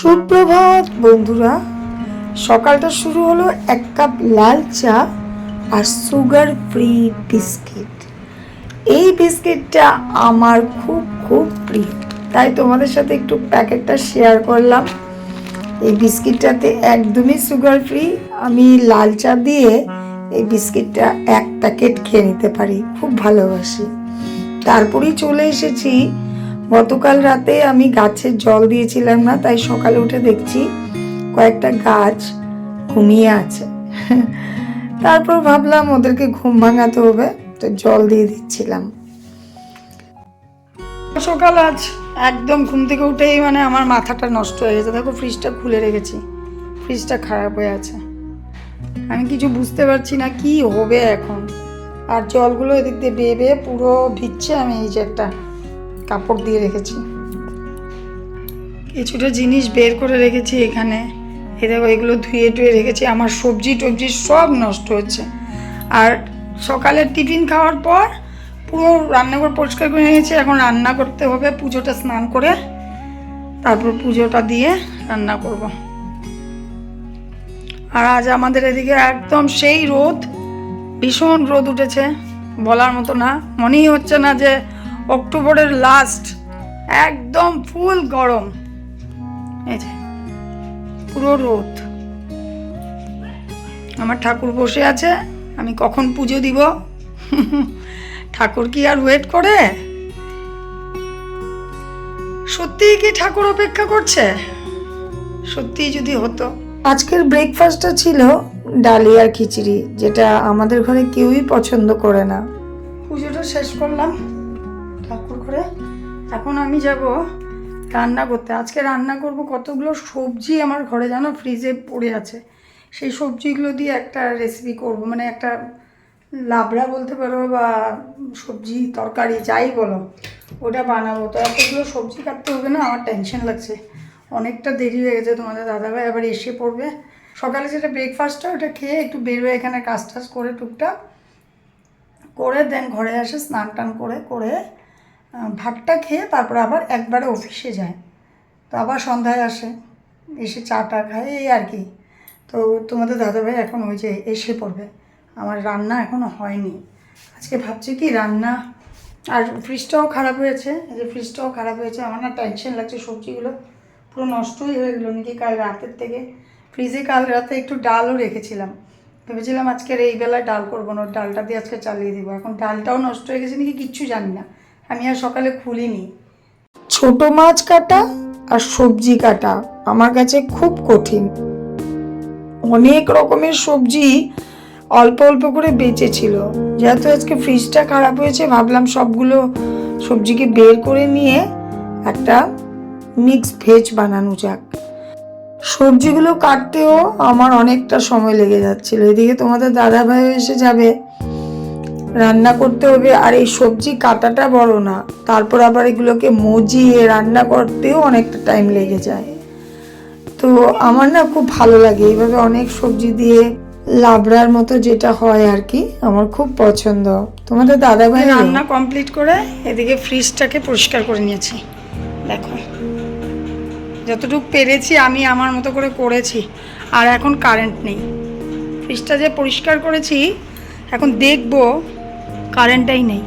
সুপ্রভাত, বন্ধুরা। সকালটা শুরু হলো এক কাপ লাল চা আর সুগার ফ্রি বিস্কিট। এই বিস্কিটটা আমার খুব খুব প্রিয়। তাই তোমাদের সাথে একটু প্যাকেটটা শেয়ার করলাম। এই বিস্কিটটাতে একদমই সুগার ফ্রি। আমি লাল চা দিয়ে এই বিস্কিটটা এক প্যাকেট খেয়ে নিতে পারি। খুব ভালোবাসি। তারপরেই চলে এসেছি গতকাল রাতে আমি গাছের জল দিয়েছিলাম না, তাই সকালে উঠে দেখছি কয়েকটা গাছ ঘুমিয়ে আছে। তারপর ভাবলাম ওদেরকে ঘুম ভাঙাতে হবে, তো জল দিয়ে দিচ্ছিলাম। সকাল আজ একদম ঘুম থেকে উঠেই মানে আমার মাথাটা নষ্ট হয়ে গেছে। দেখো ফ্রিজটা খুলে রেখেছি ফ্রিজটা খারাপ হয়ে আছে। আমি কিছু বুঝতে পারছি না কি হবে এখন। আর জলগুলো এদিক দিয়ে বেয়ে বেয়ে পুরো ভিজছে আমি এই যে একটা কাপড় দিয়ে রেখেছি। কিছুটা জিনিস বের করে রেখেছি এখানে। এ দেখো, এগুলো ধুয়ে টুয়ে রেখেছি। আমার সবজি টবজি সব নষ্ট হচ্ছে। আর সকালের টিফিন খাওয়ার পর পুরো রান্নাঘর পরিষ্কার করে নিয়েছি। এখন রান্না করতে হবে, পুজোটা স্নান করে তারপর পুজোটা দিয়ে রান্না করব। আর আজ আমাদের এদিকে একদম সেই রোদ, ভীষণ রোদ উঠেছে। বলার মতো না। মনেই হচ্ছে না যে অক্টোবরের লাস্ট একদম ফুল গরম। এই যে পুরো রোদ। আমার ঠাকুর বসে আছে আমি কখন পুজো দিব? ঠাকুর কি আর ওয়েট করে? সত্যিই কি ঠাকুর অপেক্ষা করছে? সত্যিই যদি হতো। আজকের ব্রেকফাস্টটা ছিল ডালি আর খিচুড়ি যেটা আমাদের ঘরে কেউই পছন্দ করে না। পুজোটা শেষ করলাম। ঠাকুর করে এখন আমি যাব রান্না করতে। আজকে রান্না করব কতগুলো সবজি আমার ঘরে জানো? ফ্রিজে পড়ে আছে। সেই সবজিগুলো দিয়ে একটা রেসিপি করব। মানে একটা লাবড়া বলতে পারো বা সবজি তরকারি, যাই বলো, ওটা বানাবো। তো এতগুলো সবজি কাটতে হবে না, আমার টেনশন লাগছে। অনেকটা দেরি হয়ে গেছে তোমাদের দাদাভাই আবার এসে পড়বে। সকালে যেটা ব্রেকফাস্টটা ওটা খেয়ে একটু বেরোয় এখানে কাজ টাজ করে টুকটাক। করে দেন ঘরে আসে স্নান টান করে করে ভাতটা খেয়ে তারপর আবার একবারে অফিসে যায়। তো আবার সন্ধ্যায় আসে, এসে চা টা খায়, এই আর কি। তো তোমাদের দাদাভাই এখন ওই যে এসে পড়বে। আমার রান্না এখনও হয়নি। আজকে ভাবছি কি রান্না, আর ফ্রিজটাও খারাপ হয়েছে। এই যে ফ্রিজটাও খারাপ হয়েছে, আমার না টেনশন লাগছে সবজিগুলো। পুরো নষ্টই হয়ে গেলো নাকি কাল রাতের থেকে। ফ্রিজে কাল রাতে একটু ডালও রেখেছিলাম। ভেবেছিলাম আজকের এই বেলায় ডাল করব না ডালটা দিয়ে আজকে চালিয়ে দিব। এখন ডালটাও নষ্ট হয়ে গেছে নাকি কিচ্ছু জানি না। আমি আর সকালে খুলিনি। ছোট মাছ কাটা আর সবজি কাটা আমার কাছে খুব কঠিন। অনেক রকমের সবজি অল্প অল্প করে বেঁচেছিল। যেহেতু আজকে ফ্রিজটা খারাপ হয়েছে, ভাবলাম সবগুলো সবজিকে বের করে নিয়ে একটা মিক্স ভেজ বানানো যাক। সবজিগুলো কাটতেও আমার অনেকটা সময় লেগে যাচ্ছিল। এদিকে তোমাদের দাদা ভাই এসে যাবে। রান্না করতে হবে, আর এই সবজি কাটাটা বড় না। তারপর আবার এগুলোকে মজিয়ে রান্না করতেও অনেকটা টাইম লেগে যায়। তো আমার না খুব ভালো লাগে এইভাবে অনেক সবজি দিয়ে লাবড়ার মতো যেটা হয় আর কি, আমার খুব পছন্দ। তোমাদের দাদা ভাই রান্না কমপ্লিট করে এদিকে ফ্রিজটাকে পরিষ্কার করে নিয়েছি। দেখো, যতটুকু পেরেছি আমি আমার মতো করে করেছি, আর এখন কারেন্ট নেই। ফ্রিজটা যে পরিষ্কার করেছি, এখন দেখব কারেন্টটাই নেই।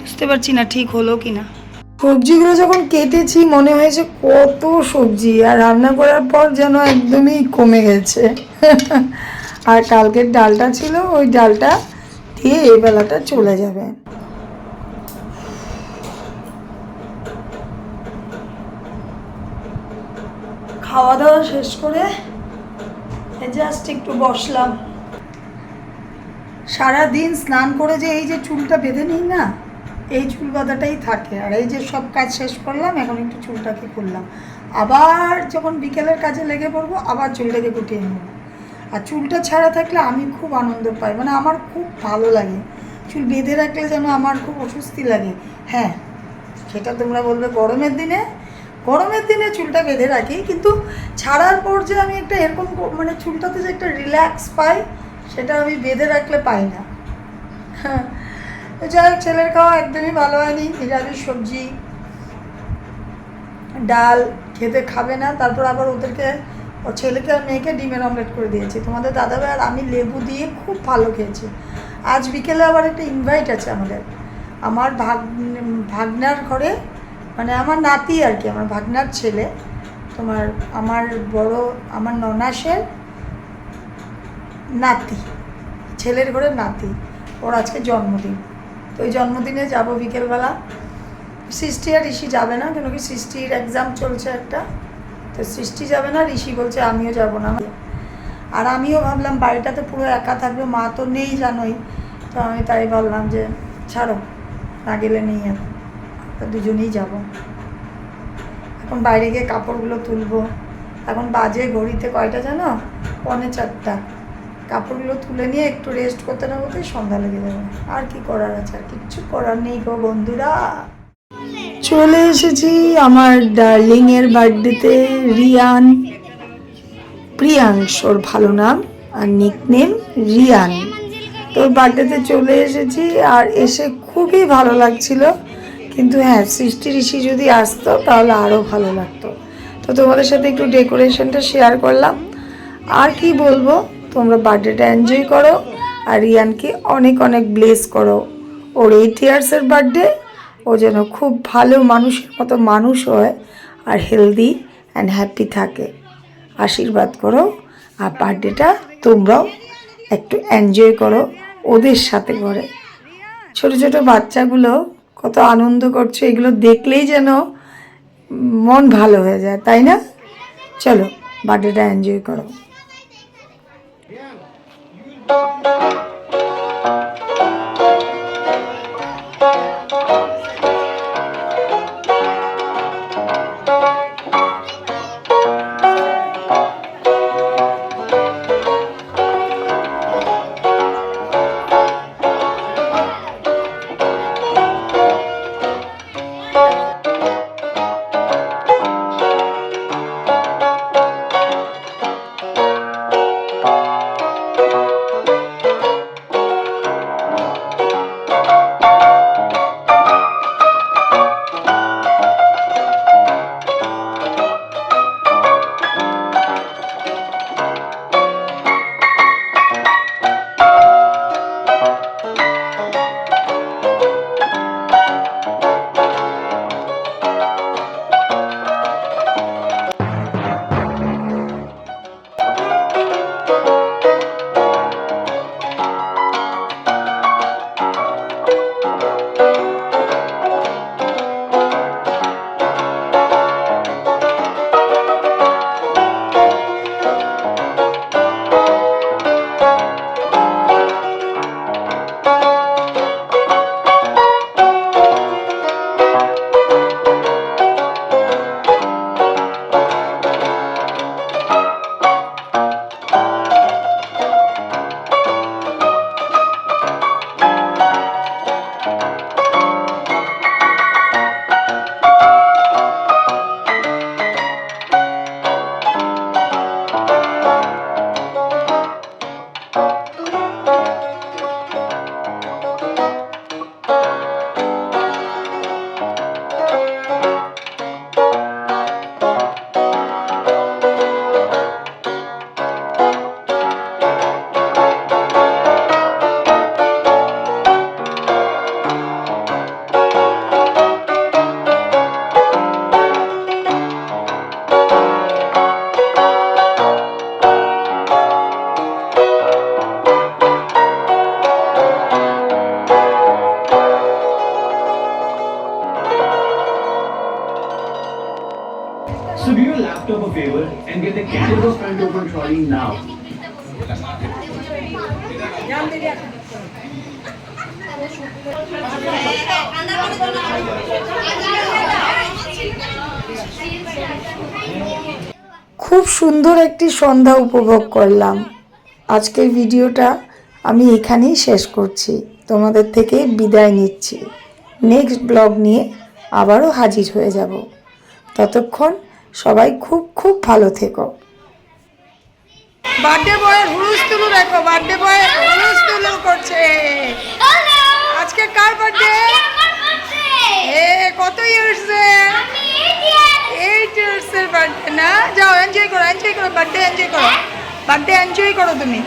বুঝতে পারছি না ঠিক হলো কি না। সবজিগুলো যখন কেটেছি, মনে হয়েছে কত সবজি, আর রান্না করার পর যেন একদমই কমে গেছে। আর কালকের ডালটা ছিল, ওই ডালটা দিয়ে এই বেলাটা চলে যাবে। খাওয়া দাওয়া শেষ করে জাস্ট একটু বসলাম। সারা দিন স্নান করে যে এই যে চুলটা বেঁধে নিই না, এই চুল বাঁধাটাই থাকে। আর এই যে সব কাজ শেষ করলাম, এখন একটু চুলটাকে খুললাম। আবার যখন বিকেলের কাজে লেগে পড়ব, আবার চুলটাকে গুটিয়ে নেব। আর চুলটা ছাড়া থাকলে আমি খুব আনন্দ পাই। মানে আমার খুব ভালো লাগে। চুল বেঁধে রাখলে যেন আমার খুব অস্বস্তি লাগে। হ্যাঁ সেটা তোমরা বলবে গরমের দিনে। গরমের দিনে চুলটা বেঁধে রাখি, কিন্তু ছাড়ার পর যে আমি একটা এরকম মানে চুলটাতে যে একটা রিল্যাক্স পাই সেটা আমি বেঁধে রাখলে পাই না। হ্যাঁ যাই হোক, ছেলের খাওয়া একদমই ভালো হয়নি। নিরামিষ সবজি, ডাল খেতে খাবে না। তারপর আবার ওদেরকে, ও ছেলেকে আর মেয়েকে ডিমের অমলেট করে দিয়েছি। তোমাদের দাদাভাই আর আমি লেবু দিয়ে খুব ভালো খেয়েছি। আজ বিকেলে আবার একটা ইনভাইট আছে আমাদের। আমার ভাগ, ভাগনার ঘরে মানে আমার নাতি আর কি, আমার ভাগনার ছেলে। তোমার, আমার বড়, আমার ননাসের নাতি, ছেলের ঘরে নাতি, ওর আজকে জন্মদিন। তো ওই জন্মদিনে যাব বিকেলবেলা। সৃষ্টি আর ঋষি যাবে না, কেন কি সৃষ্টির এক্সাম চলছে একটা। তো সৃষ্টি যাবে না, ঋষি বলছে আমিও যাব না। আর আমিও ভাবলাম বাড়িটাতে পুরো একা থাকবে, মা তো নেই জানোই। তো আমি তাই ভাবলাম যে ছাড়ো, না গেলে নেই আর দুজনেই যাব। এখন বাইরে গিয়ে কাপড়গুলো তুলবো। এখন বাজে ঘড়িতে কয়টা জানো? পনে চারটা। কাপড়গুলো তুলে নিয়ে একটু রেস্ট করতে না করতেই সন্ধ্যা লেগে যাবে। আর কি করার আছে? আর কিচ্ছু করার নেই গো বন্ধুরা। চলে এসেছি আমার ডার্লিং এর বার্থডেতে রিয়ান। প্রিয়াংশ ওর ভালো নাম আর নিকনেম রিয়ান। তোর বার্থডেতে চলে এসেছি আর এসে খুবই ভালো লাগছিল। কিন্তু হ্যাঁ সৃষ্টি ঋষি যদি আসতো তাহলে আরও ভালো লাগতো। তো তোমাদের সাথে একটু ডেকোরেশনটা শেয়ার করলাম। আর কি বলব? তোমরা বার্থডেটা এনজয় করো আর রিয়ানকে অনেক অনেক ব্লেস করো। ওর এইট ইয়ার্সের বার্থডে, ও যেন খুব ভালো মানুষের মতো মানুষ হয় আর হেলদি অ্যান্ড হ্যাপি থাকে। আশীর্বাদ করো আর বার্থডেটা তোমরাও একটু এনজয় করো ওদের সাথে করে। ছোট ছোট বাচ্চাগুলো কত আনন্দ করছে, এগুলো দেখলেই যেন মন ভালো হয়ে যায়, তাই না? চলো বার্থডেটা এনজয় করো। Thank you. So do your laptop a favor and get the Canvas front open trolley now. খুব সুন্দর একটি সন্ধ্যা উপভোগ করলাম। আজকের ভিডিওটা আমি এখানেই শেষ করছি। তোমাদের থেকে বিদায় নিচ্ছি। নেক্সট ব্লগ নিয়ে আবারও হাজির হয়ে যাব। ততক্ষণ সবাই খুব খুব ভালো থেকো। বার্থডে বয়ের হুলুস তুলু দেখো বার্থডে বয় হুলুস তুলু করছে। আজকে কার বার্থডে এ কত ইয়ার্স এইট টিচার্সের বার্থডে না? যাও এনজয় করো এনজয় করো বার্থডে এনজয় করো। বার্থডে এনজয় করো তুমি।